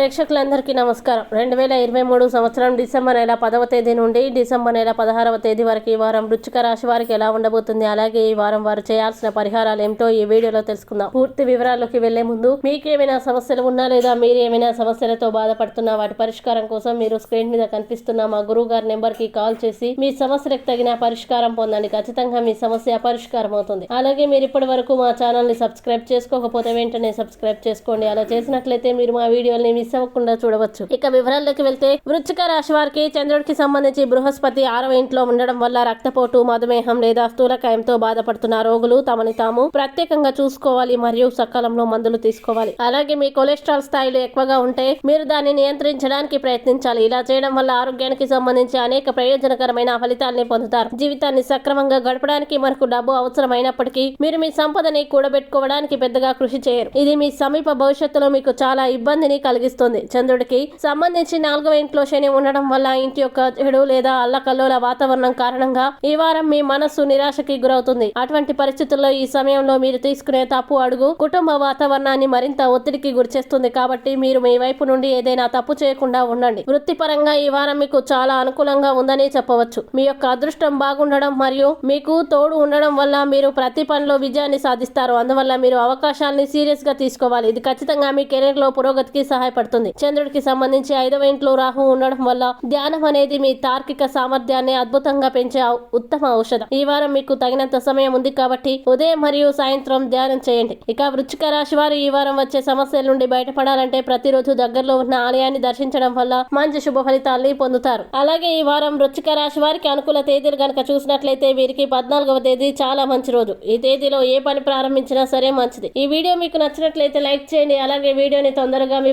ప్రేక్షకులందరికీ నమస్కారం. రెండు వేల ఇరవై మూడు సంవత్సరం డిసెంబర్ నెల పదవ తేదీ నుండి డిసెంబర్ నెల పదహారవ తేదీ వరకు ఈ వారం వృచ్చిక రాశి వారికి ఎలా ఉండబోతుంది? అలాగే ఈ వారం వారు చేయాల్సిన పరిహారాలు ఏమిటో ఈ వీడియోలో తెలుసుకుందాం. పూర్తి వివరాల్లోకి వెళ్ళే ముందు మీకేమైనా సమస్యలు ఉన్నా లేదా మీరు ఏమైనా సమస్యలతో బాధపడుతున్నా వాటి పరిష్కారం కోసం మీరు స్క్రీన్ మీద కనిపిస్తున్న మా గురువు గారి నెంబర్కి కాల్ చేసి మీ సమస్యలకు తగిన పరిష్కారం పొందండి. ఖచ్చితంగా మీ సమస్య పరిష్కారం అవుతుంది. అలాగే మీరు ఇప్పటి వరకు మా ఛానల్ని సబ్స్క్రైబ్ చేసుకోకపోతే వెంటనే సబ్స్క్రైబ్ చేసుకోండి. అలా చేసినట్లయితే మీరు మా వీడియోల్ని మిస్ అవ్వకుండా చూడవచ్చు. ఇక వివరాల్లోకి వెళ్తే వృచ్చిక రాశి వారికి చంద్రుడికి సంబంధించి బృహస్పతి ఆరవ ఇంట్లో ఉండడం వల్ల రక్తపోటు మధుమేహం లేదా స్థూలకాయంతో బాధపడుతున్న రోగులు తమని తాము ప్రత్యేకంగా చూసుకోవాలి మరియు సకాలంలో మందులు తీసుకోవాలి. అలాగే మీ కొలెస్ట్రాల్ స్థాయిలు ఎక్కువగా ఉంటే మీరు దాన్ని నియంత్రించడానికి ప్రయత్నించాలి. ఇలా చేయడం వల్ల ఆరోగ్యానికి సంబంధించి అనేక ప్రయోజనకరమైన ఫలితాల్ని పొందుతారు. జీవితాన్ని సక్రమంగా గడపడానికి మనకు డబ్బు అవసరమైనప్పటికీ మీరు మీ సంపదని కూడబెట్టుకోవడానికి పెద్దగా కృషి చేయరు. ఇది మీ సమీప భవిష్యత్తులో మీకు చాలా ఇబ్బందిని కలిగిస్తుంది. చంద్రుడికి సంబంధించి నాలుగవ ఇంట్లో శని ఉండడం వల్ల ఇంటి యొక్క చెడు లేదా అల్లకల్లోల వాతావరణం కారణంగా ఈ వారం మీ మనస్సు నిరాశకి గురవుతుంది. అటువంటి పరిస్థితుల్లో ఈ సమయంలో మీరు తీసుకునే తప్పు అడుగు కుటుంబ వాతావరణాన్ని మరింత ఒత్తిడికి గురిచేస్తుంది కాబట్టి మీరు మీ వైపు నుండి ఏదైనా తప్పు చేయకుండా ఉండండి. వృత్తిపరంగా ఈ వారం మీకు చాలా అనుకూలంగా ఉందని చెప్పవచ్చు. మీ యొక్క అదృష్టం బాగుండడం మరియు మీకు తోడు ఉండడం వల్ల మీరు ప్రతి పనిలో విజయాన్ని సాధిస్తారు. అందువల్ల మీరు అవకాశాన్ని సీరియస్గా తీసుకోవాలి. ఇది ఖచ్చితంగా మీ కెరీర్లో పురోగతికి సహాయపడుతుంది. చంద్రుడికి సంబంధించి ఐదవ ఇంట్లో రాహు ఉండడం వల్ల ధ్యానం అనేది మీ తార్కిక సామర్థ్యాన్ని అద్భుతంగా పెంచే ఉత్తమ ఔషధం. ఈ వారం మీకు తగినంత సమయం ఉంది కాబట్టి ఉదయం మరియు సాయంత్రం ధ్యానం చేయండి. ఇక వృచ్చిక రాశి వారు ఈ వారం వచ్చే సమస్యల నుండి బయటపడాలంటే ప్రతిరోజు దగ్గరలో ఉన్న ఆలయాన్ని దర్శించడం వల్ల మంచి శుభ ఫలితాల్ని పొందుతారు. అలాగే ఈ వారం వృచ్చిక రాశి వారికి అనుకూల తేదీలు కనుక చూసినట్లయితే వీరికి పద్నాలుగవ తేదీ చాలా మంచి రోజు. ఈ తేదీలో ఏ పని ప్రారంభించినా సరే మంచిది. ఈ వీడియో మీకు నచ్చినట్లయితే లైక్ చేయండి. అలాగే వీడియోని తొందరగా మీ